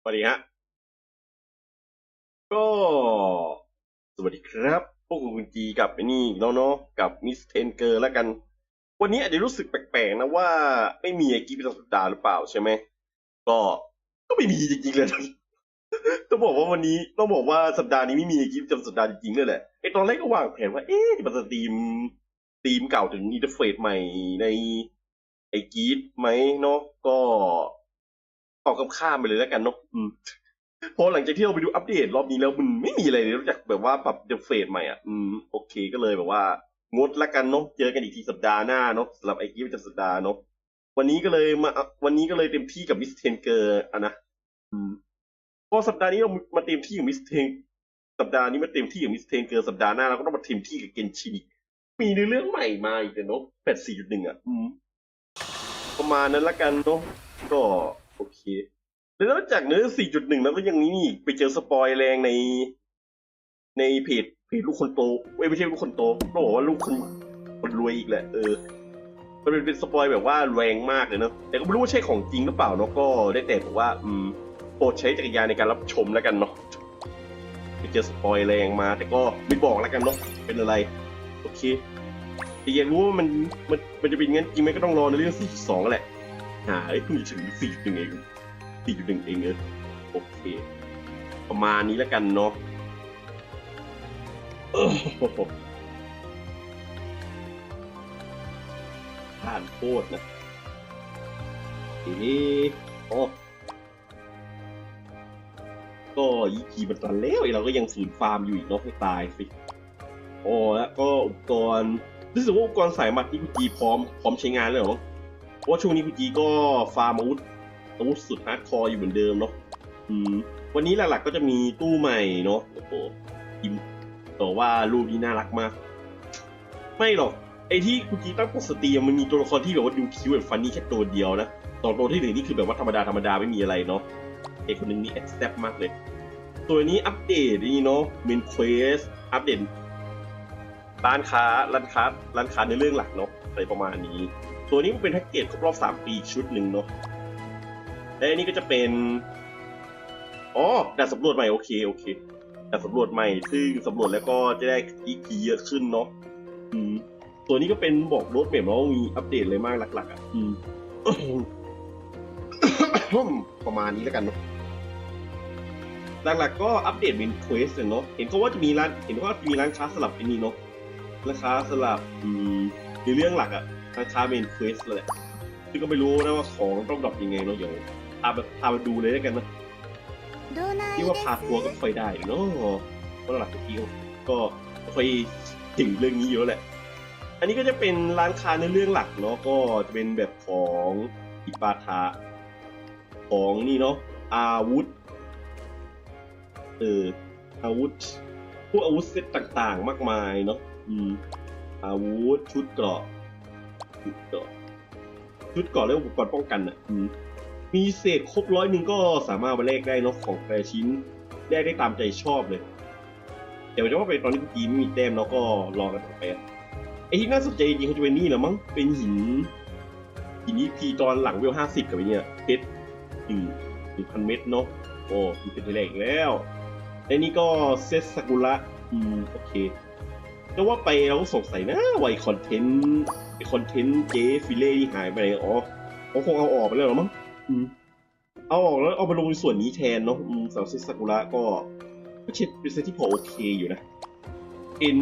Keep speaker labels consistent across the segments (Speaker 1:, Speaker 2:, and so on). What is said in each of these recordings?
Speaker 1: สวัสดีฮะ ก็ สวัสดีครับ พวกคุณจีกับไอ้นี่เนาะเนาะกับมิสเทนเกอร์แล้วกัน วันนี้อาจจะรู้สึกแปลกๆนะว่า ไม่มีไอ้กีประจำสัปดาห์หรือเปล่าใช่ไหม ก็ ก็ไม่มีจริงๆเลยนะต้องบอกว่าวันนี้ต้องบอกว่าสัปดาห์นี้ไม่มีไอ้กีประจำสัปดาห์จริงๆเลยแหละไอ้ตอนแรกก็วางแผนว่า เอ๊ะจะมาสตรีมสตรีมเก่าถึงอินเทอร์เฟซใหม่ในไอ้กีดไหมเนาะก็ อบคำข้ามไปเลยแล้วกันเนาะพอหลังจากที่เราไปดูอัปเดตรอบนี้แล้วมันไม่มีอะไรเลยนอกจากแบบว่าปรับเดเฟสใหม่อะอืมโอเคก็เลยแบบว่า งดละกันเนาะเจอกันอีกทีสัปดาห์หน้าเนาะสำหรับไอ้กี้ประจำสัปดาห์เนาะวันนี้ก็เลยมาวันนี้ก็เลยเต็มที่กับมิสเทนเกอร์อะนะอืมพอสัปดาห์นี้เรามาเต็มที่กับมิสเทนสัปดาห์นี้มาเต็มที่กับมิสเทนเกอร์สัปดาห์หน้าเราก็ต้องมาเต็มที่กับเกนชินอีกมีในเรื่องใหม่มาอีกเนาะแปดสี่จุดหนึ่งอะอืมประมาณนั้นละกันเนาะก็ โอเค แล้วนอกจากเนื้อ 4.1 แล้วก็ยังนี่ไปเจอสปอยแรงใน ในเพจเพจลูกคนโตเอ้ยไม่ใช่ลูกคนโตต้องบอกว่าลูกคนคนรวยอีกแหละ เออมันเป็นเป็นสปอยแบบว่าแรงมากเลยเนอะแต่ก็ไม่รู้ว่าใช่ของจริงหรือเปล่าเนาะก็ได้แต่บอกว่าอืมโปรดใช้จักรยานในการรับชมแล้วกันเนาะไปเจอสปอยแรงมา แต่ก็ไม่บอกแล้วกันเนาะเป็นอะไร โอเคแต่อยากรู้ว่ามันมันมันจะเป็นงั้นจริงไหมก็ต้องรอในเรื่อง4.2แหละ หาไอ้ยเพิ่งจะถึงเอง4.1เองเออโอเค ประมาณนี้แล้วกันเนาะเออผ่านโคตรนะทีนี้โอ้ก็อีกีมันตันแล้วไอเราก็ยังฝืนฟาร์มอยู่อีกเนาะให้ตายสิโอ้แล้วก็อุปกรณ์รู้สึกว่าอุปกรณ์สายมัดที่คุณจีพร้อมพร้อมใช้งานเลยเหรอ ราะว่าช่วงนี้คุณจีก็ฟาร์มอาวุธอาวุธสุดฮาร์ดคอร์อยู่เหมือนเดิมเนาะอืมวันนี้หลักๆก็จะมีตู้ใหม่เนาะโอ้โหอิมแต่ว่ารูปนี้น่ารักมาก ไม่หรอกไอที่คุณจีตั้งปกสตรีมมันมีตัวละครที่แบบว่าดูคิวแบบฟันนี่แค่ตัวเดียวนะตอนตัวที่หนึ่งนี่คือแบบว่าธรรมดาธรรมดาไม่มีอะไรเนาะไอคนนึงนี่แอคแซปมากเลย ตัวนี้อัปเดตนี่เนาะเมนเควสอัปเดตร้านค้าร้านค้าร้านค้าในเรื่องหลักเนาะอะไรประมาณนี้ ตัวนี้มันเป็นแพ็กเกจครบรอบสามปีชุดหนึ่งเนาะและอันนี้ก็จะเป็น อ๋อด่านสำรวจใหม่โอเคโอเคด่านสำรวจใหม่ ซึ่งสำรวจแล้วก็จะได้อีกีเยอะขึ้นเนาะอืมตัวนี้ก็เป็นบอกรถเมพแล้วามีอัปเดตเลยมากหลัก ๆ อะ อืมประมาณนี้แล้วกันเนาะหลักๆก็อัปเดตเป็นเควสเนาะเห็นเขาว่าจะมีร้านเห็นเขาว่าจะมีร้านค้าสลับไอ้นี่เนาะร้านค้าสลับอืมในเรื่องหลักอะ คล้ายๆเมนเควสเลยซึ่งก็ไม่รู้นะว่าของต้องดรอปยังไงเนาะเดี๋ยวพาไปพาไปดูเลยแล้วกันนะที่ว่าพาทัวก็ค่อยได้เนาะก็หลักที่ก็ค่อยถึงเรื่องนี้เยอะแหละ อันนี้ก็จะเป็นร้านค้าในเรื่องหลักเนาะก็จะเป็นแบบของอิปาทาของนี่เนาะอาวุธเอออาวุธพวกอาวุธเซตต่างๆ มากมายเนาะอืมอาวุธชุดเกราะ ชุดเกราะชุดเกราะและอุปกรณ์ป้องกันอะอืมมีเศษครบร้อยหนึ่งก็สามารถมาแลกได้เนาะของแต่ละชิ้นแลกได้ตามใจชอบเลยแต่ว่าจะว่าไปตอนนี้กูจีไม่มีแต้มเนาะก็รอกันต่อไปอะไอที่น่าสนใจจริงๆเขาจะเป็นนี่แหละมั้งเป็นหินหินนี้พีตอนหลังเวลห้าสิบกับไอเนี่ยเพชรหนึ่งหนึ่งพันเม็ดเนาะโอ้มีเป็นแรกอีกแล้วและนี่ก็เซตซากุระอืมโอเค จะว่าไปเราก็สงสัยนะว่าไอคอนเทนต์คอนเทนต์เจฟิเล่ที่หายไปไหนอ๋อเขาคงเอาออกไปแล้วหรอมั้งเอาออกแล้วเอามาลงในส่วนนี้แทนเนาะสำหรับเซตซากุระก็ก็เช็ดเป็นเซตที่พอโอเคอยู่นะเห็น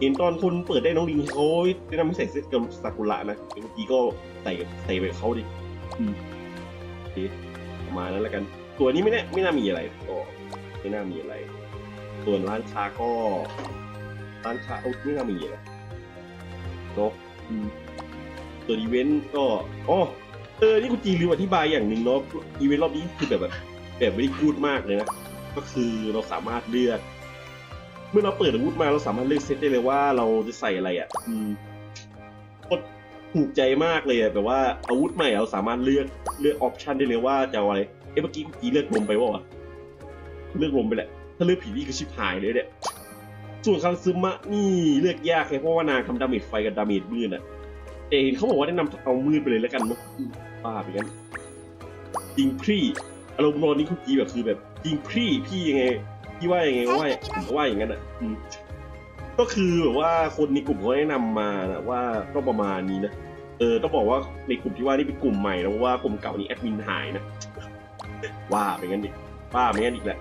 Speaker 1: เห็นตอนคนเปิดได้น้องลิงเขาแนะนำให้ใส่เซตกับซากุระนะเมื่อกี้ก็ใส่ใส่ไปกับเขาดิอืมโอเคประมาณนั้นแล้วกัน ตัวนี้ไม่แน่ไม่น่ามีอะไรก็ไม่น่ามีอะไร ส่วนร้านค้าก็ ร้านค้าเอาไม่น่ามีอะเนาะส่วนอีเวนต์ก็อ๋อเออ นี่คุณจีลืมอธิบายอย่างหนึ่งเนาะ อีเวนต์รอบนี้คือแบบแบบแบบไม่ได้พูดมากเลยนะ ก็คือเราสามารถเลือก เมื่อเราเปิดอาวุธมาเราสามารถเลือกเซตได้เลยว่าเราจะใส่อะไรอะ อืมโคตรถูกใจมากเลยอะแบบว่าอาวุธใหม่เราสามารถเลือกเลือกออปชันได้เลยว่าจะเอาอะไร เอ้เมื่อกี้คุณจีเลือกลมไปวะเลือกลมไปแหละ ถ้าเลือกผีนี่ก็ชิบหายเลยเนี่ย ส่วนคันซึมะนี่เลือกยากเลยเพราะว่านางทำดาเมจไฟกับดาเมจมืดอะแต่เห็นเขาบอกว่าแนะนำเอามืดไปเลยแล้วกันเนอะอืมบ้าไปกันจิงพรีอารมณ์ตอนนี้คุณจีแบบคือแบบยิงพี่พี่ยังไงพี่ว่ายังไงว่าว่าอย่างนั้นอะก็คือแบบว่าคนในกลุ่มเขาแนะนำมานะว่าก็ประมาณนี้นะเออต้องบอกว่าในกลุ่มที่ว่านี่เป็นกลุ่มใหม่นะเพราะว่ากลุ่มเก่านี้แอดมินหายนะว่าไปงั้นดิว่าไปงั้นอีกแหละ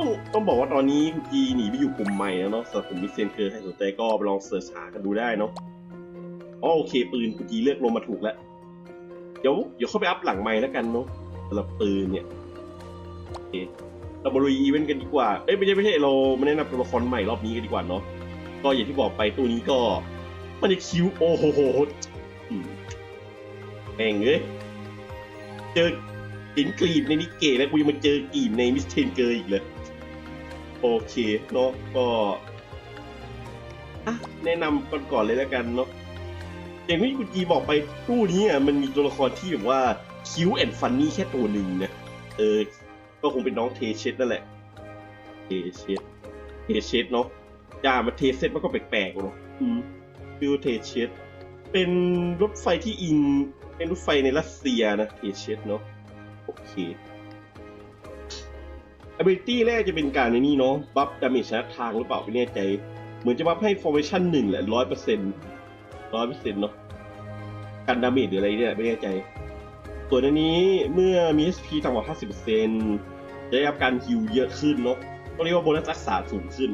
Speaker 1: ต้องต้องบอกว่าตอนนี้คุณจีหนีไปอยู่กลุ่มใหม่แล้วเนาะสำหรับกลุ่มมิสเซนเคอร์ใครสนใจก็ไปลองเสิร์ชหากันดูได้เนาะอ๋อโอเค ปืนคุณจีเลือกลงมาถูกแล้ว เดี๋ยวเดี๋ยวเข้าไปอัพหลังไม้แล้วกันเนาะสำหรับปืนเนี่ยโอเคเรามาลุยอีเวนต์กันดีกว่า เอ้ยไม่ใช่ไม่ใช่เรามาแนะนำตัวละครใหม่รอบนี้กันดีกว่าเนาะ ก็อย่างที่บอกไปตัวนี้ก็ มันจะคิวโอ้โหแม่งเอ้ยเจอหินกรีบในนิเกะแล้วกูยังมาเจอกรีบในมิสเทนเกอร์อีกเลย โอเคเนาะก็อะแนะนำก่อนก่อนเลยแล้วกันเนาะอย่างที่คุณจีบอกไปตู้นี้อะมันมีตัวละครที่แบบว่าคิ้วแอนฟันนี่แค่ตัวหนึ่งนะเออ ก็คงเป็นน้องเทเชตนั่นแหละเทเชตเทเชตเนาะอย่ามาเทเซตมันก็แปลกๆเนาะอืมฟิวเทเชตเป็นรถไฟที่อิงเป็นรถไฟในรัสเซียนะเทเชตเนาะโอเค ability แรกจะเป็นการในนี่เนาะบัฟดาเมจชนะทางหรือเปล่าไม่แน่ใจ เหมือนจะบัฟให้ formation หนึ่งแหละร้อยเปอร์เซ็นต์ร้อยเปอร์เซ็นต์เนาะกันดาเมจหรืออะไรเนี่ยไม่แน่ใจ ส่วนอันนี้เมื่อมี HP ต่ำกว่า 50%จะได้รับการฮิวเยอะขึ้นเนาะก็เรียกว่าโบนัสรักษาสูงขึ้น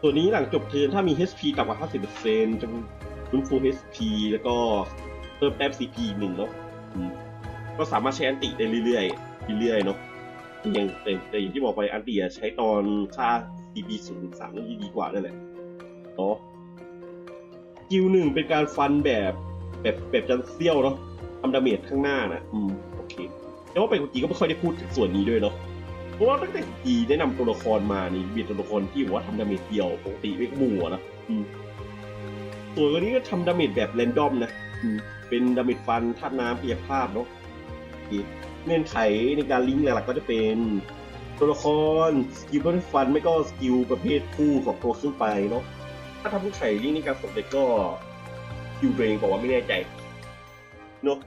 Speaker 1: ส่วนนี้หลังจบเทิร์นถ้ามี HP ต่ำกว่า 50%จะฟื้นฟู HP แล้วก็เพิ่มแต้ม CP อีหนึ่งเนาะก็สามารถใช้อันติได้เรื่อยๆเรื่อยๆเนาะ อย่างแต่แต่อย่างที่บอกไปอันติอะใช้ตอนค่า CP สูงสามนั่ดีกว่านั่นแหละเนาะกิวหนึ่งเป็นการฟันแบบแบบแบบจันเซี่ยวเนาะทำดาเมจข้างหน้านะอืมโอเคแต่ว่าไปกุจีก็ไม่ค่อยได้พูดถึงส่วนนี้ด้วยเนาะเพราะว่าตั้งแต่กุจีแนะนำตัวละครมานี่มีตัวละครที่ว่าทำดาเมจเดียวปกติไม่หมู่นะอืมส่วนตัวนี้ก็ทำดาเมจแบบแรนดอมนะอืมเป็นดาเมจฟันธาตุน้ำพยาภาพเนาะโอเค เงื่อนไขในการลิงก์หลักๆก็จะเป็นตัวละครสกิลประเภทฟันไม่ก็สกิลประเภทคู่สองตัวขึ้นไปเนาะถ้าทำผู้ไข่ยิ่งในการสำเร็จก็คิวตัวเองบอกว่าไม่แน่ใจเนอะ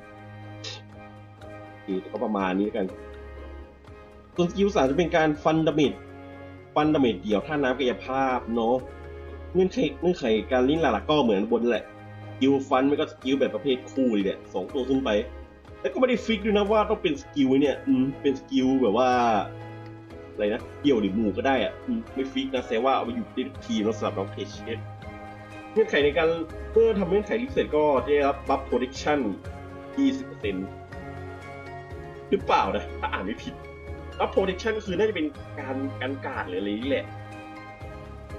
Speaker 1: เคก็ประมาณนี้กัน ส่วนสกิลสามจะเป็นการฟันดาเมจฟันดาเมจเดี่ยวท่าน้ำกายภาพเนาะเงื่อนไขเงื่อนไขการลิ้นหลักๆก็เหมือนบนแหละสกิลฟันไม่ก็สกิลแบบประเภทคู่เลยเนี่ยสองตัวขึ้นไป แล้วก็ไม่ได้ฟิกด้วยนะว่าต้องเป็นสกิลเนี่ยอืมเป็นสกิลแบบว่าอะไรนะเกี่ยวหรือหมู่ก็ได้อะอืมไม่ฟิกนะแต่ว่าเอาไปอยู่ในทีมแล้วสำหรับน้องเทเชสเงื่อนไขในการเพื่อทำเงื่อนไขลิฟเสร็จก็จะได้รับบัฟโปรดิชั่น 20%หรือเปล่านะ ถ้าอ่านไม่ผิดบัฟโปรดิชั่นคือน่าจะเป็นการการการหรืออะไรนี่แหละ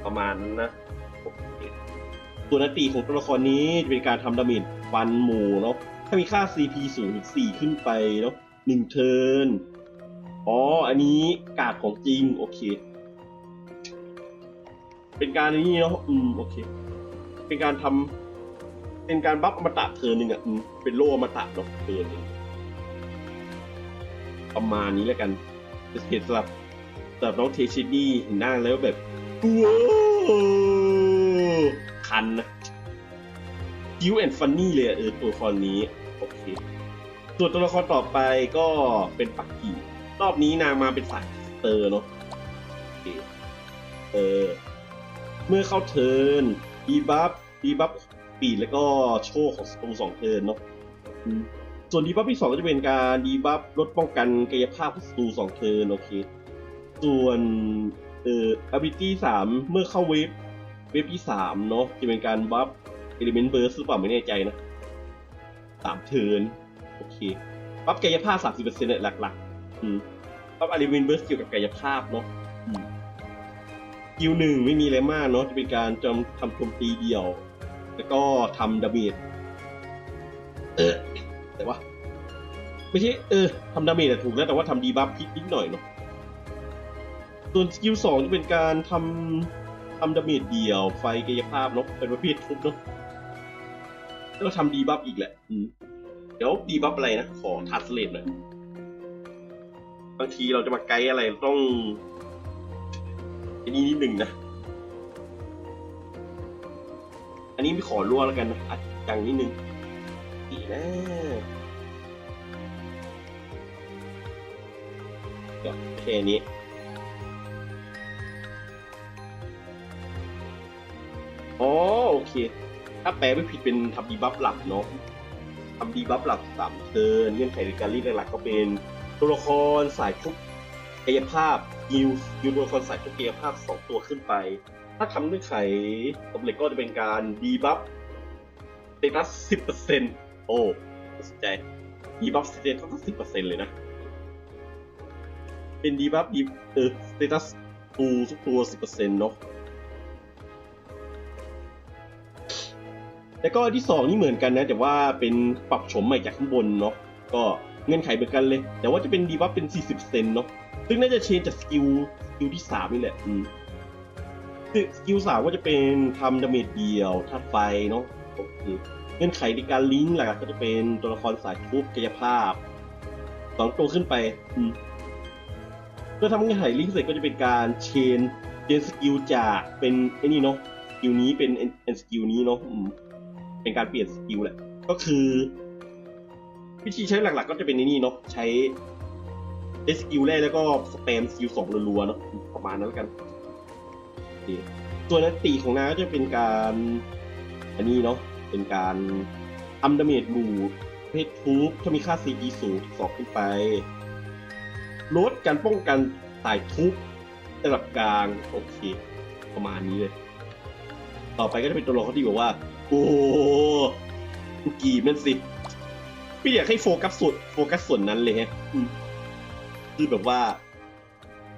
Speaker 1: ประมาณนั้นนะตัวนตีของตัวละครนี้จะเป็นการทำดาเมจฟันหมู่เนาะ ถ้ามีค่า CP สูงถึง4ขึ้นไปเนาะหนึ่งเทิร์นอ๋อ อันนี้กาดของจริง โอเค เป็นการนี้เนาะอืม โอเค เป็นการทำเป็นการบัฟอมตะเทิร์นหนึ่งอะอืมเป็นโล่อมตะเนาะเทิร์นหนึ่งประมาณนี้แล้วกันจะเห็นสำหรับสำหรับน้องเทชินี่เห็นหน้าแล้วแบบว้าวคันนะคิวแอนฟันนี่เลยอะเออตัวละครนี้ ส่วนตัวละครต่อไปก็เป็นปักกิ่งรอบนี้นางมาเป็นสายเตอร์เนาะโอเคเออ เมื่อเข้าเทิร์นดีบัฟดีบัฟปีดแล้วก็โชว์ของสตูสองเทิร์นเนาะส่วนดีบัฟที่สองก็จะเป็นการดีบัฟลดป้องกันกายภาพของสตูสองเทิร์นโอเค ส่วนเอ่อ ability สามเมื่อเข้าเวฟเวฟที่สามเนาะจะเป็นการบัฟ element burst หรือเปล่าไม่แน่ใจนะสามเทิร์น โอเคบัฟกายภาพสามสิบเปอร์เซ็นต์เนี่ยหลักๆอืมปั๊บอาริวินเบิร์สเกี่ยวกับกายภาพเนาะคิวหนึ่งไม่มีอะไรมากเนาะจะเป็นการจำทำโจมตีเดียว แล้วก็ทำดาเมจเออแต่ว่า ไม่ใช่เออทำดาเมจถูกแล้วแต่ว่าทำดีบัฟพิษนิดหน่อยเนาะส่วนสกิลสองจะเป็นการทำทำดาเมจเดียว ไฟกายภาพเนาะเป็นประเภททุบเนาะแล้วก็ทำดีบัฟอีกแหละ อืม เดี๋ยวดีบัฟอะไรนะ ขอทัสเลตหน่อยบางทีเราจะมาไกด์อะไรต้องอันนี้นิดหนึ่งนะ อันนี้ไม่ขอรั่วแล้วกันนะอัดจังนิดนึงดีนะก็แค่นี้อ๋อโอเค ถ้าแปลไม่ผิดเป็นทำดีบัฟหลักเนาะ ทำดีบัฟหลักสามเทินเงื่อนไขในการรีดหลักๆก็เป็นตัวละครสายทุกกายภาพยิวยิวตัวละครสายทุกกายภาพสองตัวขึ้นไป ถ้าทำเงื่อนไขสำเร็จก็จะเป็นการดีบัฟสเตตัสสิบเปอร์เซ็นต์โอ้น่าสนใจดีบัฟสเตตัสสิบเปอร์เซ็นต์เลยนะ เป็นดีบัฟดีเออสเตตัสตูทุกตัวสิบเปอร์เซ็นต์เนาะ แล้วก็ที่สองนี่เหมือนกันนะ แต่ว่าเป็นปรับโฉมใหม่จากข้างบนเนาะก็เงื่อนไขเหมือนกันเลย แต่ว่าจะเป็นดีบัฟเป็น 40เซนเนาะซึ่งน่าจะเชนจากสกิลสกิลที่สามนี่แหละอืมคือสกิลสามก็จะเป็นทำดาเมจเดียวธาตุไฟเนาะโอเคเงื่อนไขในการลิงก์หลักก็จะเป็นตัวละครสายทุบกายภาพสองตัวขึ้นไปอืมเพื่อทำเงื่อนไขลิงก์เสร็จก็จะเป็นการเชนเชนสกิลจากเป็นไอ้นี่เนาะสกิลนี้เป็นเอ็นสกิลนี้เนาะอืม เป็นการเปลี่ยนสกิลแหละ ก็คือ วิธีใช้หลักๆ ก็จะเป็นในนี่เนาะใช้ใช้สกิลแรกแล้วก็สเปมสกิลสองรัวๆเนาะประมาณนั้นแล้วกันโอเคส่วนนันตีของนางก็จะเป็นการ อันนี้เนาะเป็นการทำดาเมจหมู่เพศทูบถ้ามีค่า CG สูงสองขึ้นไป ลดการป้องกันสายทุบระดับกลาง โอเค ประมาณนี้เลย ต่อไปก็จะเป็นตัวละครที่แบบว่า โอ้กูกีมันสิพี่อยากให้โฟกัสส่วนโฟกัสส่วนนั้นเลยฮะคือแบบว่า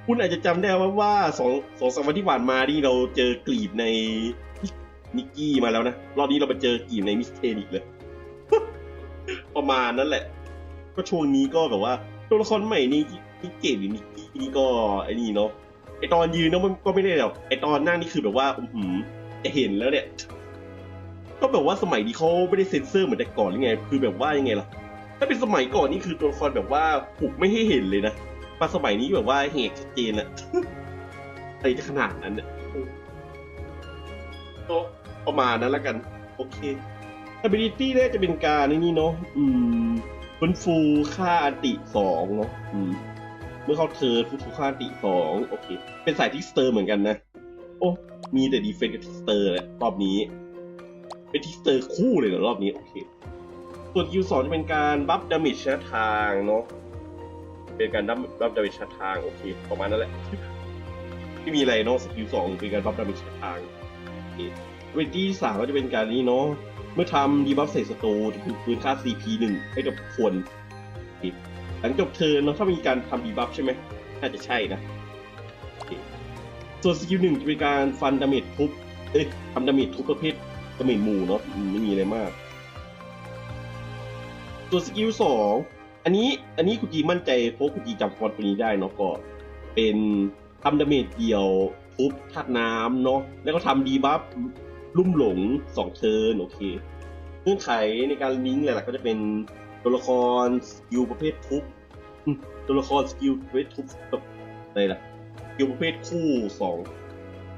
Speaker 1: คุณอาจจะจำได้ว่าว่าสองสองสามวันที่ผ่านมานี่เราเจอกลีบในนิกกี้มาแล้วนะ รอบนี้เราไปเจอกลีบในมิสเทนอีกเลยประมาณนั้นแหละ ก็ช่วงนี้ก็แบบว่าตัวละครใหม่นี่นิกเกตหรือนิกกี้นี่ก็ไอ้นี่เนาะไอตอนยืนเนาะมันก็ไม่ได้หรอกไอตอนนั่งนี่คือแบบว่าอือหือจะเห็นแล้วเนี่ย ก็แบบว่าสมัยนี้เขาไม่ได้เซ็นเซอร์เหมือนแต่ก่อนหรือไง คือแบบว่ายังไงล่ะ ถ้าเป็นสมัยก่อนนี่คือตัวละครแบบว่าผูกไม่ให้เห็นเลยนะมาสมัยนี้แบบว่าเหตุชัดเจนอะอะไรจะขนาดนั้นเนี่ยก็ประมาณนั้นล้วกัน โอเค ability แรกจะเป็นการนี่เนาะ อืมฟื้นฟูค่าอันติสองเนาะ อืม เมื่อเขาเธอฟื้นฟูค่าอันติสองโอเค เป็นสายทิสเตอร์เหมือนกันนะ โอ้ มีแต่ดีเฟนกับทิสเตอร์แหละรอบนี้ เป็นทิสเตอร์คู่เลยเหรอรอบนี้ โอเค ส่วนคิวสองจะเป็นการบัฟดาเมจชนะทางเนาะเป็นการบัฟบัฟดาเมจชทางโอเคประมาณนั้นแหละไม่มีอะไรเนาะสกิลสองเป็นการบัฟดาเมจชทางโอเคเวทีสามก็จะเป็นการนี้เนาะเมื่อทำดีบัฟใส่ศัตรูจะคือคืนค่า CP หนึ่งให้กับคนโอเคหลังจบเทิร์นเนาะถ้ามีการทำดีบัฟใช่ไหมน่าจะใช่นะโอเคส่วนสกิลหนึ่งจะเป็นการฟันดาเมจทุบเอ้ยทำดาเมจทุกประเภท ดาเมจหมู่เนาะไม่มีอะไรมาก ส่วนสกิลสองอันนี้อันนี้คุณจีมั่นใจเพราะคุณจีจำฟอนต์ตัวนี้ได้เนาะก็เป็นทำดาเมจเดียวทุบธาตุน้ำเนาะแล้วก็ทำดีบัฟลุ่มหลงสองเทิร์นโอเคเงื่อนไขในการลิงก์หลักๆก็จะเป็นตัวละครสกิลประเภททุบตัวละครสกิลประเภททุบกับอะไรล่ะสกิลประเภทคู่สอง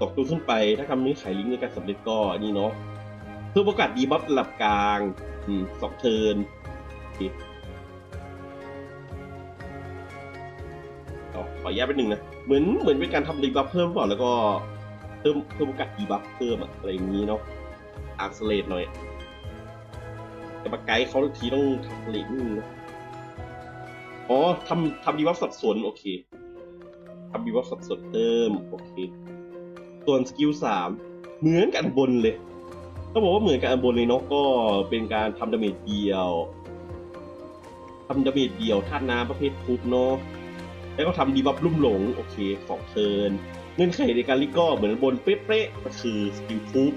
Speaker 1: ตกตัวขึ้นไป ถ้าทำเงื่อนไขลิงก์ในการสำเร็จก็อันนี่เนาะ เพิ่มโอกาสดีบัฟระดับกลางสองเทิร์นอ๋อขอแยกเป็นหนึ่งนะ เหมือนเหมือนเป็นการทำรีบัฟเพิ่มเปล่าแล้วก็เพิ่มเพิ่มโอกาสดีบัฟเพิ่มอะอะไรอย่างนี้เนาะอาร์สเลตหน่อย แต่มาไกด์เขาทีต้องทำเลทนิดนึงอ๋อทำทำดีบัฟสับสนโอเคทำดีบัฟสับสนเพิ่มโอเค ส่วนสกิลสามเหมือนกันบนเลย ต้องบอกว่าเหมือนกับอันบนเลยเนาะก็เป็นการทำดาเมจเดียวทำดาเมจเดียวธาตุน้ำประเภททุบเนาะแล้วก็ทำดีบัฟลุ่มหลง โอเคสองเทินเงื่อนไขในการลิกก็เหมือนบนเป๊ะๆก็คือสกิลทุบ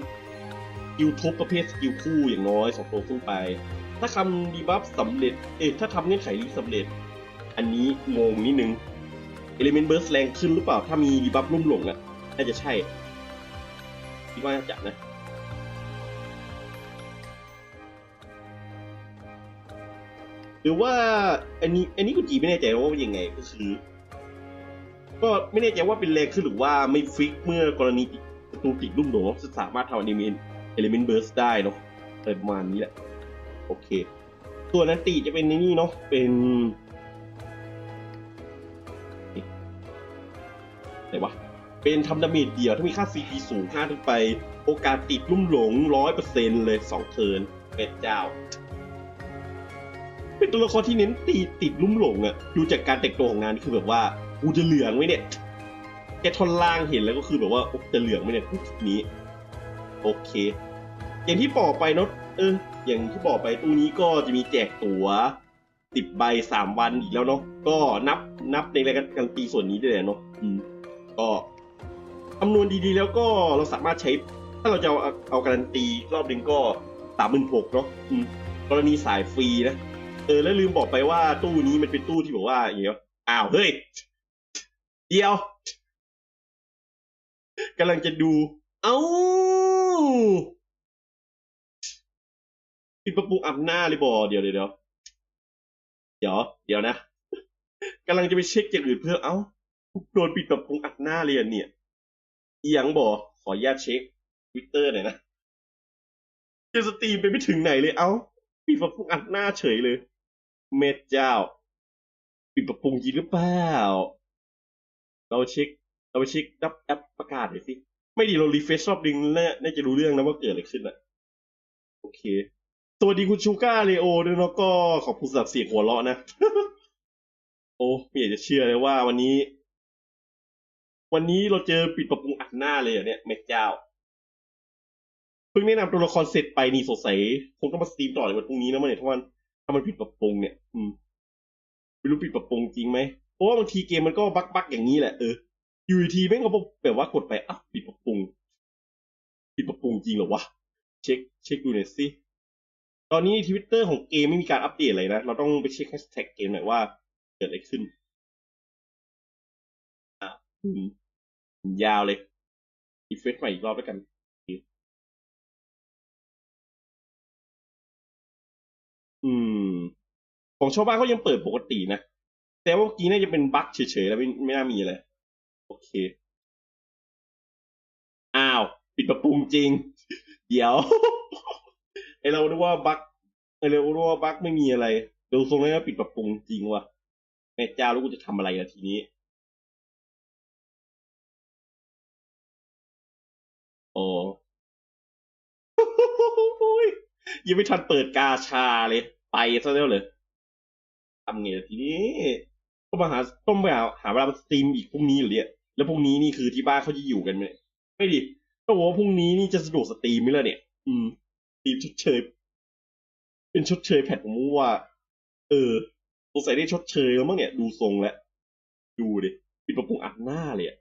Speaker 1: สกิลทุบประเภทสกิลคู่อย่างน้อยสองตัวขึ้นไป ถ้าทำดีบัฟสำเร็จเอ๊ะถ้าทำเงื่อนไขลิกสำเร็จ อันนี้งงนิดนึงเอลิเมนต์เบิร์สแรงขึ้นหรือเปล่า ถ้ามีดีบัฟลุ่มหลงอะน่าจะใช่คิดว่าน่าจะนะ หรือว่าอันนี้อันนี้คุณจีไม่แน่ใจว่าเป็นยังไงก็คือ ก็ไม่แน่ใจว่าเป็นแรงขึ้นหรือว่าไม่ฟิกเมื่อกรณีประตูติดลุ่มหลงจะสามารถทำอนิเมนเอลิเมนต์เบิร์สได้เนาะอะไรประมาณนี้แหละ โอเคตัวนันติจะเป็นนี่เนาะเป็นไหนวะเป็นทำดาเมจเดียวถ้ามีค่า CP สูง5ขึ้นไป โอกาสติดลุ่มหลงร้อยเปอร์เซ็นเลยสองเทิร์นเป็นเจ้า เป็นตัวละครที่เน้นตีติดลุ่มหลงอะดูจากการแต่งตัวของงานนี่คือแบบว่ากูจะเหลืองไหมเนี่ยแกทอนล่างเห็นแล้วก็คือแบบว่าจะเหลืองไหมเนี่ยทุกนี้ โอเค อย่างที่บอกไปเนาะเออ อย่างที่บอกไปตู้นี้ก็จะมีแจกตั๋วสิบใบสามวันอีกแล้วเนาะก็นับนับในรายการตีส่วนนี้ได้เลยเนาะอืมก็คำนวณดีๆ แล้วก็เราสามารถใช้ ถ้าเราจะเอาเอาการันตีรอบหนึ่งก็สามหมื่นหกเนาะอืมกรณีสายฟรีนะ เออแล้วลืมบอกไปว่าตู้นี้มันเป็นตู้ที่บอกว่าอย่างเงี้ยอ้าวเฮ้ยเดียวกำลังจะดู เอ้าปิดประปูอับหน้าเลยบอเดี๋ยวเดี๋ยวเดี๋ยวเดี๋ยวเดี๋ยวนะกำลังจะไปเช็คอย่างอื่นเพื่อเอ้าโดนปิดประปูอัดหน้าเรียนเนี่ยอียังบอขออนุญาตเช็คทวิตเตอร์หน่อยนะจะสตรีมไปไม่ถึงไหนเลยเอ้าปิดประปูอัดหน้าเฉยเลย เม็ดเจ้า ปิดประปูจริงหรือเปล่า เราเช็ค เราไปเช็คดับแอปประกาศหน่อยสิ ไม่ดีเรารีเฟซรอบดึงน่าน่จะรู้เรื่องนะว่าเกิดอะไรขึ้นอะโอเค สวัสดีคุณชูก้าเลโอด้วยเนาะก็ขอบคุณสำหรับเสียงหัวเราะนะ โอ้ไม่อยากจะเชื่อเลยว่าวันนี้ วันนี้เราเจอปิดประปูอัดหน้าเลยเหรอเนี่ยแม่เจ้าเพิ่งแนะนำตัวละครเสร็จไปนี่สงสัยคงต้องมาสตรีมต่อในวันพรุ่งนี้นะมันเนี่ยถ้ามัน ถ้ามันปิดปรับปรุงเนี่ย อืมไม่รู้ปิดปรับปรุงจริงไหมเพราะว่าบางทีเกมมันก็บั๊กบักอย่างนี้แหละเอออยู่ทีแม่งก็แบบว่ากดไปอ้าวปิดปรับปรุงปิดปรับปรุงจริงเหรอวะเช็คเช็คดูหน่อยสิตอนนี้ทวิตเตอร์ของเกมไม่มีการอัปเดตอะไรนะเราต้องไปเช็คแฮชแท็กเกมหน่อยว่าเกิดอะไรขึ้นอะอืมยาวเลยอีเฟซใหม่อีกรอบแล้วกัน อืม ของชาวบ้านเขายังเปิดปกตินะ แต่ว่าเมื่อกี้น่าจะเป็นบั๊กเฉยๆแล้วไม่ไม่น่ามีอะไร โอเค อ้าว ปิดประปรุงจริง เดี๋ยวไอเราดูว่าบั๊กไอเราดูว่าบั๊กไม่มีอะไรดูทรงแล้วาปิดประปรุงจริงว่ะแม่เจ้าแล้วกูจะทำอะไรล่ะทีนี้ โอ้โอ้ยยังไม่ทันเปิดกาชาเลย ไปซะแล้วเลยทำไงทีนี้ต้องมาหาต้องไปหาหาเวลาสตรีมอีกพรุ่งนี้เหรือเนี่ยแล้วพรุ่งนี้นี่คือที่บ้านเขาจะอยู่กันไหมไม่ดิก็บอกว่าพรุ่งนี้นี่จะสะดวกสตรีมไหมล่ะเนี่ย อืมสตรีมชดเชย เป็นชดเชยแพทของมูว่า เออสงสัยได้ชดเชยแล้วมั้งเนี่ย ดูทรงแล้วดูดิปิดประปุงอัดหน้าเลยอะ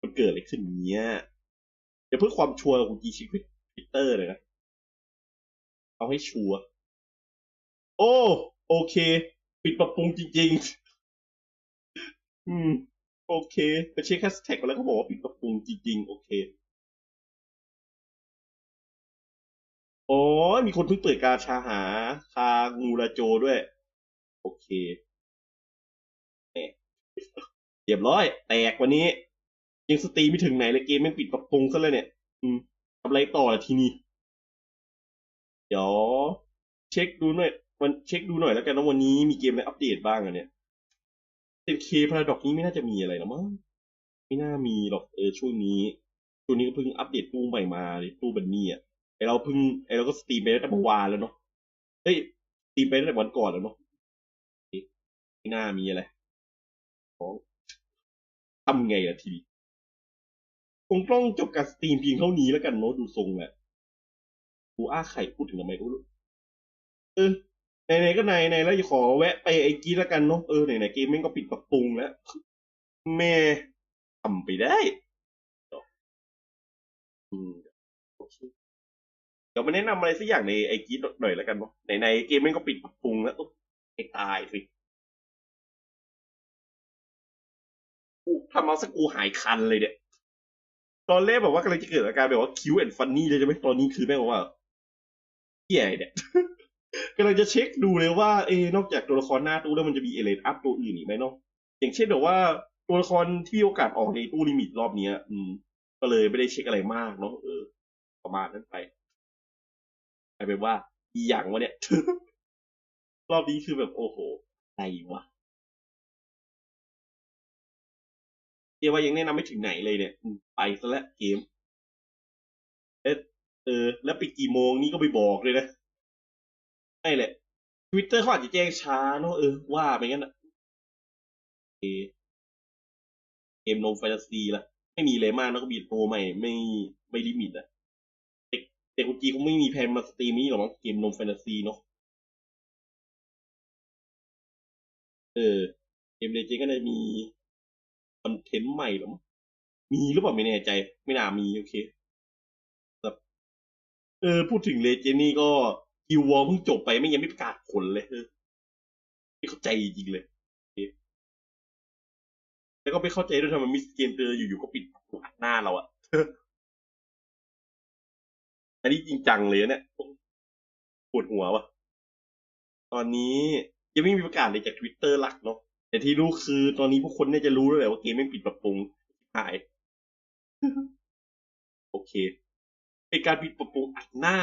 Speaker 1: มันเกิดอะไรขึ้นเนี้ยเดี๋ยวเพื่อความชัวร์ของจีชีวิตทวิตเตอร์เลยนะ เอาให้ชัวร์ โอ้ โอเค ปิดปรับปรุงจริง ๆ อืม โอเค ไปเช็คแฮชแท็กแล้วเขาบอกว่าปิดปรับปรุงจริง ๆ โอเคอ๋อ มีคนเพิ่งเปิดการชาหา คางูราโจด้วย โอเคแหมเรียบร้อย แตกวันนี้ ยังสตรีมไม่ถึงไหนเลยเกมแม่ปิดปรับปรุงซะเลยเนี่ย อืมทำไรต่อละทีนี้ เดี๋ยว เช็คดูหน่อย วันเช็คดูหน่อยแล้วกันว่าวันนี้มีเกมอะไรอัปเดตบ้างอะเนี่ยเต็มเคพาราดอกนี้ไม่น่าจะมีอะไรหรอมั้งไม่น่ามีหรอกเออช่วงนี้ช่วงนี้ก็เพิ่งอัปเดตตู้ใหม่มาเลยตู้บันนี่อะไอเราเพิ่งไอเราก็สตรีมไปตั้งแต่เมื่อวานแล้วเนาะเฮ้ยสตรีมไปตั้งแต่วันก่อนแล้วเนาะไม่น่ามีอะไรของทำไงล่ะทีนี้คงต้องจบการสตรีมเพียงเท่านี้แล้วกันเนาะดูทรงแหละกูอ้าไข่พูดถึงทำไมกูรู้เออ ไหนๆก็ไหนไหนแล้วจะขอแวะไปไอ้กี้แล้วกันเนาะเออไหนๆเกมแม่งก็ปิดปรับปรุงแล้วแม่ทำไปได้อืมเดี๋ยวมาแนะนำอะไรสักอย่างในไอ้กี้หน่อยแล้วกันเนาะไหนๆเกมแม่งก็ปิดปรับปรุงแล้วไอ้ตายสิกูทำเอาสักกูหายคันเลยเนี่ยตอนแรกแบบว่ากำลังจะเกิดอาการแบบว่าคิวแอนฟันนี่เลยใช่ไหมตอนนี้คือแม่งบอกว่าเหี้ยเนี่ย กำลังจะเช็คดูเลยว่าเอนอกจากตัวละครหน้าตู้แล้วมันจะมีเอเลนอัพตัวอื่นอีกไหมเนาะอย่างเช่นแบบว่าตัวละครที่โอกาสออกในตู้ลิมิตรอบเนี้ย อืม ก็เลยไม่ได้เช็คอะไรมากเนาะเออ ประมาณนั้นไปกลายเป็นว่าอีหยังวะเนี่ย รอบนี้คือแบบโอ้โหอะไรวะเรียกว่ายังแนะนำไม่ถึงไหนเลยเนี่ยไปซะแล้วเกมเอ๊ะเออ แล้วปิดกี่โมงนี่ก็ไปบอกเลยนะ ไม่แหละทวิตเตอร์เขาอาจจะแจ้งช้าเนอะเออว่าไปงั้นอะเกมโนมแฟนตาซีละไม่มีเลยมากแล้วก็มีโปรใหม่ไม่ไม่ลิมิตอะเด็กเด็กคนจีคงไม่มีแพลนมาสตรีมนี้หรอกมั้งเกมโนมแฟนตาซีเนาะเออเกมเดจก็จะมีคอนเทนต์ใหม่หรอมั้งมีหรือเปล่าไม่แน่ใจ ไม่น่ามีโอเคเออพูดถึงเลเจนนี่ก็ กิววอลเพิ่งจบไปไม่ยังไม่ประกาศผลเลยเออไม่เข้าใจจริงเลย แล้วก็ไม่เข้าใจด้วยทำไมมิสเกมเจออยู่ๆก็ปิดอัดหน้าเราอะอันนี้จริงจังเลยนะเนี่ยปวดหัววะตอนนี้ยังไม่มีประกาศเลยจากทวิตเตอร์หลักเนาะแต่ที่รู้คือตอนนี้พวกคนน่าจะรู้แล้วแหละว่าเกมไม่ปิดปรับปรุงหาย โอเค เป็นการปิดปรับปรุงอัดหน้า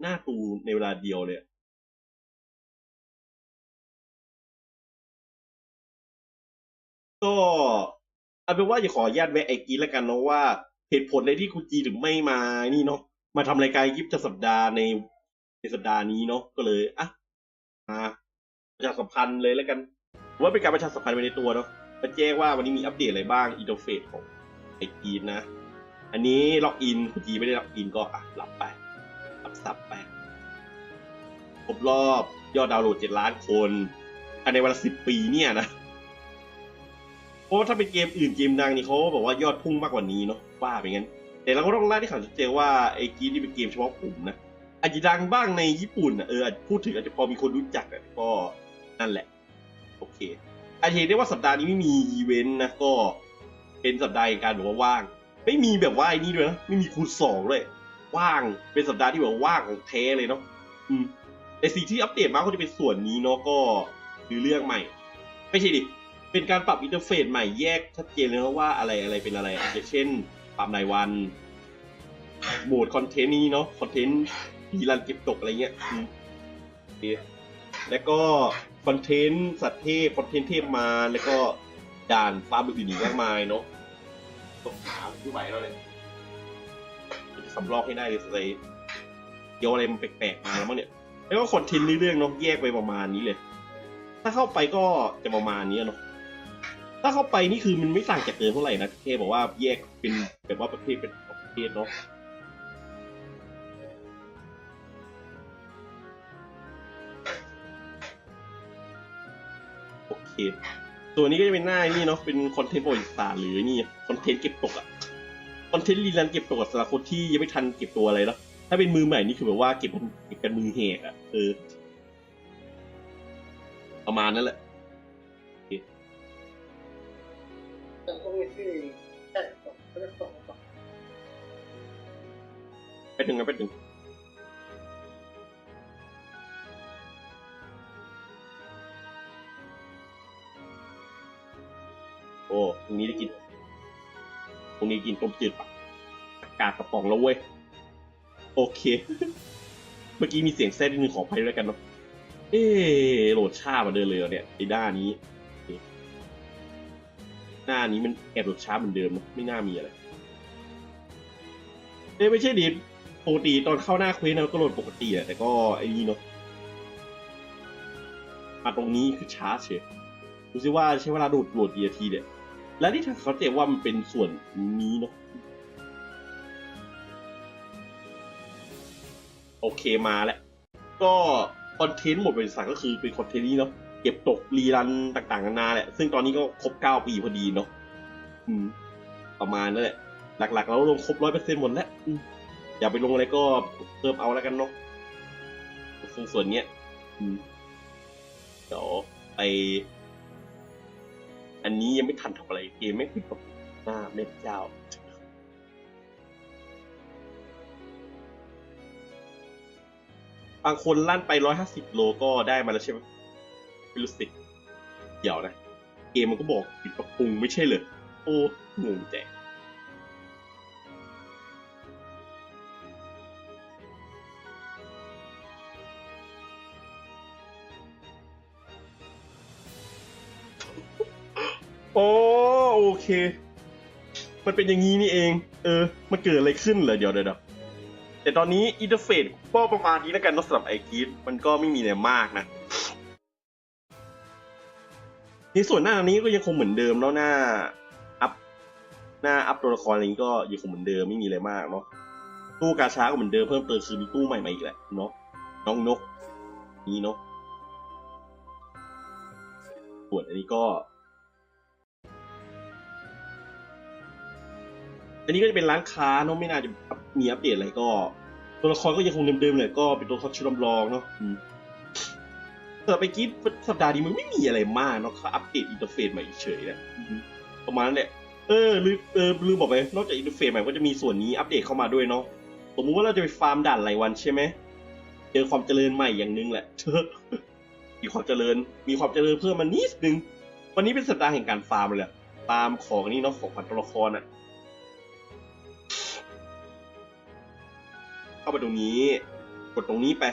Speaker 1: หน้าตูในเวลาเดียวเลยก็เอาเป็นว่าอย่าขอญาตแวะไอกีแล้วกันเนาะว่าเหตุผลในที่คุณจีถึงไม่มานี่เนาะมาทำรายการยิบจะสัปดาห์ในในสัปดาห์นี้เนาะก็เลยอะมาประชาสัมพันธ์เลยแล้วกันว่าเป็นการประชาสัมพันธ์ไปในตัวเนาะมาแจ้งว่าวันนี้มีอัปเดตอะไรบ้างอินเทอร์เฟซของไอกีนะ อันนี้ล็อกอินคุณจีไม่ได้ล็อกอินก็อะหลับไป รับซับไปครบรอบยอดดาวน์โหลดเจ็ดล้านคนภายในเวละสิบปีเนี่ยนะเพราะว่าถ้าเป็นเกมอื่นเกมดังนี่เขาบอกว่ายอดพุ่งมากกว่านี้เนาะว่าไปงั้น แต่เราก็ต้องไล่ที่ข่าวชัดเจนว่าไอ้กีนี่เป็นเกมเฉพาะกลุ่มนะอาจจะดังบ้างในญี่ปุ่นอะเออพูดถึงอาจจะพอมีคนรู้จักอะก็นั่นแหละ โอเคอาจจะเห็นได้ว่าสัปดาห์นี้ไม่มีอีเวนต์นะก็เป็นสัปดาห์การแบบว่าว่าง ไม่มีแบบว่าไอ้นี่ด้วยนะ ไม่มีคูณสองเลย ว่าง เป็นสัปดาห์ที่แบบว่างของแท้เลยเนาะอืมแต่สิ่งที่อัปเดตมากก็จะเป็นส่วนนี้เนาะก็คือเรื่องใหม่ ไม่ใช่ดิ เป็นการปรับอินเทอร์เฟซใหม่แยกชัดเจนเลยนะว่าอะไรอะไรเป็นอะไรอะอย่างเช่น ปรับรายวันโหมดคอนเทนต์นี้เนาะคอนเทนต์ทีรันเก็บตกอะไรเงี้ยอืมโอเคแล้วก็คอนเทนต์สัตว์เทพคอนเทนต์เทพมาแล้วก็ด่านฟาร์มอื่นๆอีกมากมายเนาะต้องหาที่ไหวแล้วเลยจะ สำรอกให้ได้เลยเลยเดี๋ยอะไรมันแปลกๆมาแล้วมั้งเนี่ย แล้วก็คอนเทนต์เรื่องเนาะแยกไปประมาณนี้เลย ถ้าเข้าไปก็จะประมาณนี้เนาะถ้าเข้าไปนี่คือมันไม่ต่างจากเดิมเท่าไหร่นะแค่บอกว่าแยกเป็นแบบว่าประเภทเป็นประเภทเนาะโอเค ตัวนี้ก็จะเป็นหน้านี่เนาะเป็นคอนเทนต์ประวัติศาสตร์หรือนี่คอนเทนต์เก็บตกอะ คอนเทนต์รีรันเก็บตัวสำหรับคนที่ยังไม่ทันเก็บตัวอะไรแล้วถ้าเป็นมือใหม่นี่คือแบบว่าเก็บเก็บกันมือเหกอะเออประมาณนั้นแหละไปถึงนะไปถึงโอ้ตรงนี้ได้กิน ตรงนี้กินต้มจืดปะอากากระป๋องแล้วเว้ย โอเค เมื่อกี้มีเสียงแทรกนิดนึงขออภัยด้วยกันเนาะ เอ๊ะโหลดช้ามาเดินเลยเนี่ยไอ้ด้านี้ หน้านี้มันแอบโหลดช้าเหมือนเดิม ไม่น่ามีอะไร เอ้ยไม่ใช่ดิปกติตอนเข้าหน้าเควสเราก็โหลดปกติอะแต่ก็ไอ้นี่เนาะมาตรงนี้คือช้าเฉยดูซิว่าใช้เวลาโหลดโหลดกี่นาทีเนี่ย และที่ทางเขาเจว่ามันเป็นส่วนนี้เนาะโอเคมาแล้ว ก็คอนเทนต์หมดบริษัทก็คือเป็นคอนเทนต์นี้เนาะเก็บตกรีรันต่างๆนานาแหละ ซึ่งตอนนี้ก็ครบเก้าปีพอดีเนาะอืม ประมาณนั่นแหละ หลักๆเราลงครบร้อยเปอร์เซ็นต์หมดแล้วอย่าไปลงอะไรก็เพิ่มเอาแล้วกันเนาะส่วนส่วนเนี้ยเดี๋ยวไป อันนี้ยังไม่ทันทำอะไรเกมไม่ขึ้นกับหน้าเม็ดเจ้าบางคนลั่นไปร้อยห้าสิบโลก็ได้มาแล้วใช่ไหมไม่รู้สิเดี๋ยวนะ เกมมันก็บอกปิดปรับปรุงไม่ใช่เหรอโอ้งงแจก อ๋อโอเค มันเป็นอย่างนี้นี่เอง เออ มันเกิดอะไรขึ้นเหรอเดี๋ยวเดี๋ยวเดี๋ยวแต่ตอนนี้อินเทอร์เฟซก็ประมาณนี้แล้วกันนอะสำหรับไอกีดมันก็ไม่มีอะไรมากนะในส่วนหน้านี้ก็ยังคงเหมือนเดิมเนาะหน้าอัพหน้าอัพตัวละครอะไรนี้ก็ยังคงเหมือนเดิมไม่มีอะไรมากเนาะตู้กาชาก็เหมือนเดิมเพิ่มเติมคือมีตู้ใหม่มาอีกแหละเนาะน้องนก นี่เนาะส่วนอันนี้ก็ อันนี้ก็จะเป็นร้านค้าเนาะไม่น่าจะมีอัปเดตอะไรก็ ตัวละครก็ยังคงเดิมๆเลยก็เป็นตัวละครชุดลำลองเนาะแต่ไปกี้สัปดาห์นี้มันไม่มีอะไรมากเนาะเขาอัปเดตอินเทอร์เฟซใหม่เฉยๆนะประมาณนั้นแหละเออลืมเออลืมบอกไปนอกจากอินเทอร์เฟซใหม่ก็จะมีส่วนนี้อัปเดตเข้ามาด้วยเนาะสมมุติว่าเราจะไปฟาร์มด่านรายวันใช่ไหมเจอความเจริญใหม่อย่างหนึงแหละมีความเจริญ มีความเจริญเพิ่มมานิดนึง วันนี้เป็นสัปดาห์แห่งการฟาร์มเลยฟาร์มของนี่เนาะของพันตัวละครอะ เข้าไปตรงนี้ กดตรงนี้ไป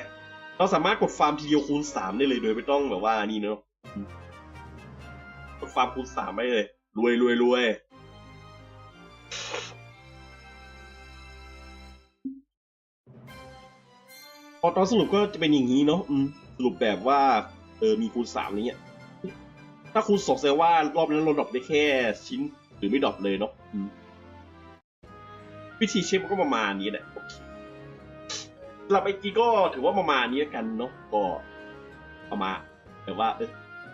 Speaker 1: เราสามารถกดฟาร์มทีเดียวคูณสามได้เลยโดยไม่ต้องแบบว่านี่เนาะกดฟาร์มคูณสามได้เลย รวยรวยรวยพอตอนสรุปก็จะเป็นอย่างนี้เนาะสรุปแบบว่า เออมีคูณสามอะไรเงี้ย ถ้าคูณสองแสดงว่ารอบนั้นเราดรอปได้แค่ชิ้นหรือไม่ดรอปเลยเนาะวิธีเช็คก็ประมาณนี้แหละ หรับไอจีก็ถือว่าประมาณนี้แล้วกันเนาะก็ประมาณแต่ว่าเออ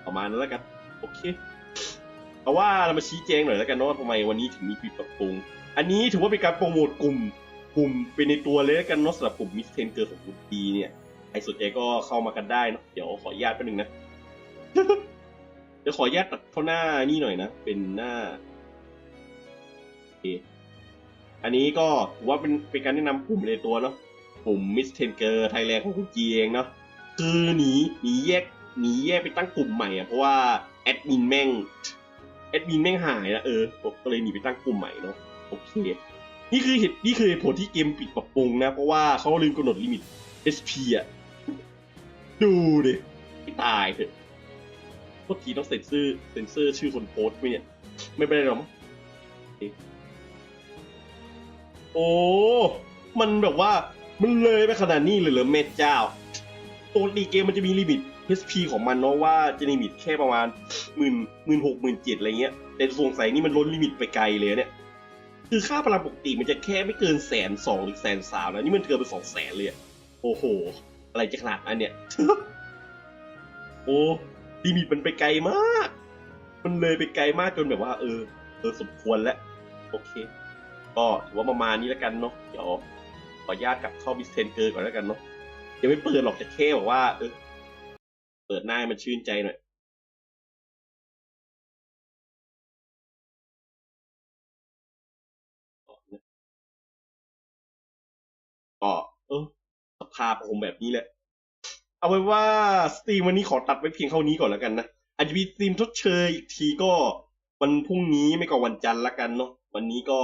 Speaker 1: ประมาณนั้นแล้วกันโอเคแต่ว่าเรามาชี้แจงหน่อยแล้วกันเนาะทำไมวันนี้ถึงมีปิดปรับปรุง อันนี้ถือว่าเป็นการโปรโมทกลุ่มกลุ่มเป็นในตัวเลยแล้วกันเนาะสำหรับกลุ่มมิสเทนเกอร์ของกลุ่มดีเนี่ยใครสนใจก็เข้ามากันได้เนาะเดี๋ยวขออนุญาตแป๊บนึงนะเดี๋ยวขออนุญาตตัดเข้าหน้านี่หน่อยนะ เป็นหน้าอันนี้ก็ถือว่าเป็นเป็นการแนะนำกลุ่มในตัวเนาะ ผมมิสเทนเกอร์ไทยแลนด์ของคุณจีเองเนาะคือหนีหนีแยกหนีแยกไปตั้งกลุ่มใหม่อะเพราะว่าแอดมินแม่งแอดมินแม่งหายนะเออผมก็เลยหนีไปตั้งกลุ่มใหม่เนาะโอเคนี่คือเหตุนี่คือเหตุผลที่เกมปิดปรับปรุงนะ เพราะว่าเขาลืมกำหนดลิมิต SP อะดูดิไม่ตายเถอะพวกทีต้องเซ็นเซอร์เซ็นเซอร์ชื่อคนโพสต์ไหมเนี่ย ไม่เป็นไรหรอกโอ้ มันแบบว่า มันเลยไปขนาดนี้เลยเหรอเมเจ้าปกติเกมมันจะมีลิมิต HP ของมันเนาะว่าจะลิมิตแค่ประมาณหมื่นหมื่นหกหมื่นเจ็ดอะไรเงี้ย แต่สงสัยนี่มันล้นลิมิตไปไกลเลยเนี่ย คือค่าพลังปกติมันจะแค่ไม่เกินแสนสองหรือแสนสามนะนี่มันเกินไปสองแสนเลยโอ้โห อะไรจะขนาดนั้นเนี่ย โอ้ลิมิตมันไปไกลมาก มันเลยไปไกลมากจนแบบว่า เออ เออสมควรแล้ว โอเค ก็ถือว่าประมาณนี้แล้วกันเนาะเดี๋ยว ขออนุญาตกลับเข้าบิสเทนเกอร์ก่อนแล้วกันเนาะยังไม่เปิดหรอกจะแค่บอกว่าเออเปิดหน้าให้มันชื่นใจหน่อยก็เออสภาพผมแบบนี้แหละ เอาไว้ว่าสตรีมวันนี้ขอตัดไว้เพียงเท่านี้ก่อนแล้วกันนะอาจจะมีสตรีมทดเชยอีกทีก็วันพรุ่งนี้ไม่ก็วันจันทร์ละกันเนาะวันนี้ก็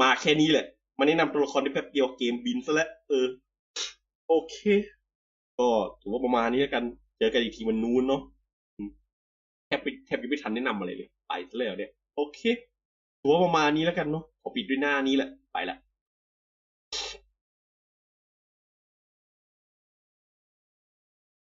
Speaker 1: มาแค่นี้แหละ มาแนะนำตัวละครได้แป๊บเดียวเกมบินซะแล้วเออ โอเค ก็ถือว่าประมาณนี้แล้วกัน เจอกันอีกทีวันนู้นเนาะแทบไปแทบยังไม่ทันแนะนำอะไรเลย ไปซะแล้วเนี่ย โอเคถือว่าประมาณนี้แล้วกันเนาะขอปิดด้วยหน้านี้แหละ ไปละ